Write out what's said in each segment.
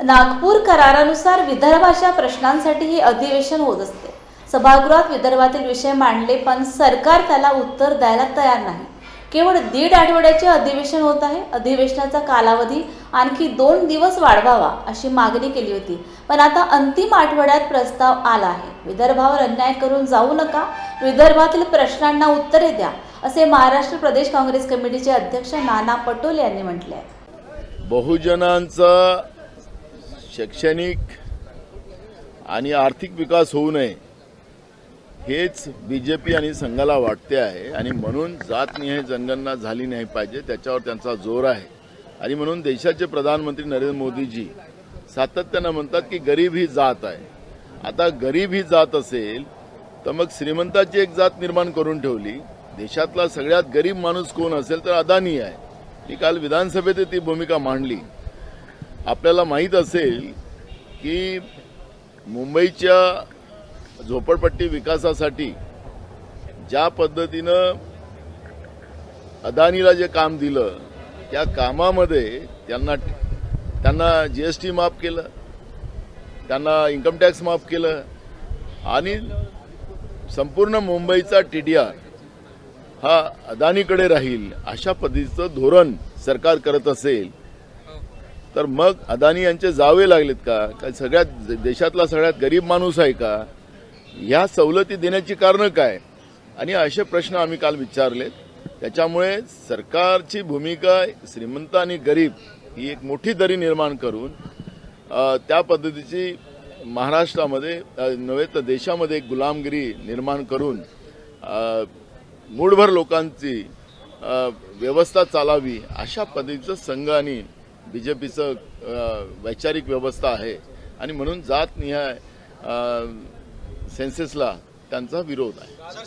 नागपूर करारानुसार विदर्भाच्या प्रश्नांसाठी हे अधिवेशन होत असते. सभागृहात विदर्भातील विषय मांडले पण सरकार त्याला उत्तर द्यायला तयार नाही. केवळ दीड आठवड्याचे अधिवेशन होत आहे. अधिवेशनाचा कालावधी आणखी दोन दिवस वाढवावा अशी मागणी केली होती. पण आता अंतिम आठवड्यात प्रस्ताव आला आहे. विदर्भावर अन्याय करून जाऊ नका. विदर्भातील प्रश्नांना उत्तरे द्या असे महाराष्ट्र प्रदेश काँग्रेस कमिटीचे अध्यक्ष नाना पटोले यांनी म्हटले आहे. बहुजनांचा शैक्षणिक आणि आर्थिक विकास होऊ नये हेच बी जे पी आणि संघाला वाटते आहे. आणि म्हणून जातनिहाय जनगणना झाली नाही पाहिजे त्याच्यावर त्यांचा जोर आहे. आणि म्हणून देशाचे प्रधानमंत्री नरेंद्र मोदीजी सातत्यानं म्हणतात की गरीब ही जात आहे. आता गरीब ही जात असेल तर मग श्रीमंताची एक जात निर्माण करून ठेवली. देशातला सगळ्यात गरीब माणूस कोण असेल तर अदानी आहे. मी काल विधानसभेत ती भूमिका मांडली. आपल्याला माहीत असेल की मुंबईच्या झोपडपट्टी विकासासाठी ज्या पद्धतीनं अदानीला जे काम दिलं त्या कामामध्ये त्यांना त्यांना जी एस टी माफ केलं त्यांना इन्कम टॅक्स माफ केलं आणि संपूर्ण मुंबईचा टी डी आर हा अदानीकडे राहील अशा पद्धतीचं धोरण सरकार करत असेल. तर मग अदानी यांचे जावे लागलेत का? का सगळ्यात देशातला सगळ्यात गरीब माणूस आहे का? ह्या सवलती देण्याची कारणं काय? आणि असे प्रश्न आम्ही काल विचारलेत. त्याच्यामुळे सरकारची भूमिका श्रीमंत आणि गरीब ही एक मोठी दरी निर्माण करून त्या पद्धतीची महाराष्ट्रामध्ये नव्हे तर देशामध्ये एक गुलामगिरी निर्माण करून मूढभर लोकांची व्यवस्था चालावी अशा पद्धतीचं संघ आणि बी जे पीचं वैचारिक व्यवस्था आहे. आणि म्हणून जातनिहाय अ, सेन्सेसला त्यांचा विरोध आहे. जात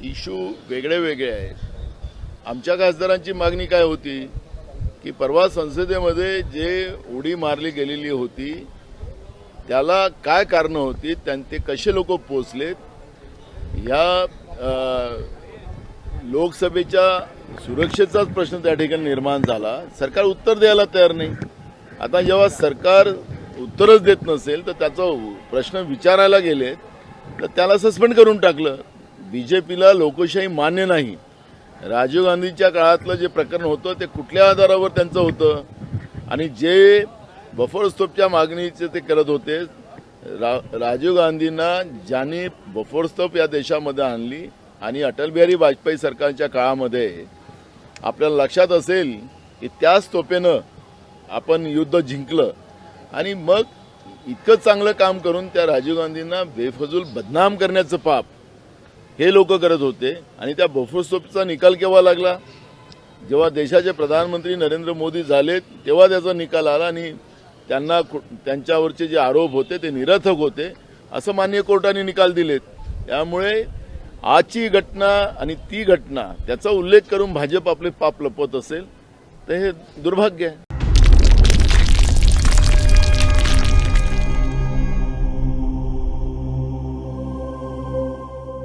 इशू वेगळे वेगळे आहेत. आमच्या खासदारांची मागणी काय होती? की परवा संसदेमध्ये जे उडी मारली गेलेली होती त्याला काय कारणं होती त्यां ते कसे लोक पोचलेत ह्या लोकसभेच्या सुरक्षेचाच प्रश्न त्या ठिकाणी निर्माण झाला. सरकार उत्तर द्यायला तयार नाही. आता जेव्हा सरकार उत्तरच देत नसेल तर त्याचा प्रश्न विचारायला गेले तर त्याला सस्पेंड करून टाकलं. बी जे पीला लोकशाही मान्य नाही. राजीव गांधीच्या काळातलं जे प्रकरण होतं ते कुठल्या आधारावर त्यांचं होतं? आणि जे बफर स्तोपच्या मागणीचे ते करत होते रा राजीव गांधींना ज्यांनी बफर या देशामध्ये आणली आणि अटल बिहारी वाजपेयी सरकारच्या काळामध्ये आपल्याला लक्षात असेल की त्याच स्तोपेनं आपण युद्ध जिंकलं. आणि मग इतकं चांगलं काम करून त्या राजीव गांधींना बेफजूल बदनाम करण्याचं पाप हे लोक करत होते. आणि त्या बफोस्तोपचा निकाल केव्हा लागला? जेव्हा देशाचे प्रधानमंत्री नरेंद्र मोदी झाले तेव्हा त्याचा निकाल आला आणि त्यांना कु- त्यांच्यावरचे जे आरोप होते ते निरर्थक होते. असं मान्य कोर्टाने निकाल दिलेत. त्यामुळे आजची घटना आणि ती घटना त्याचा उल्लेख करून भाजप आपले पाप लपवत असेल तर हे दुर्भाग्य आहे.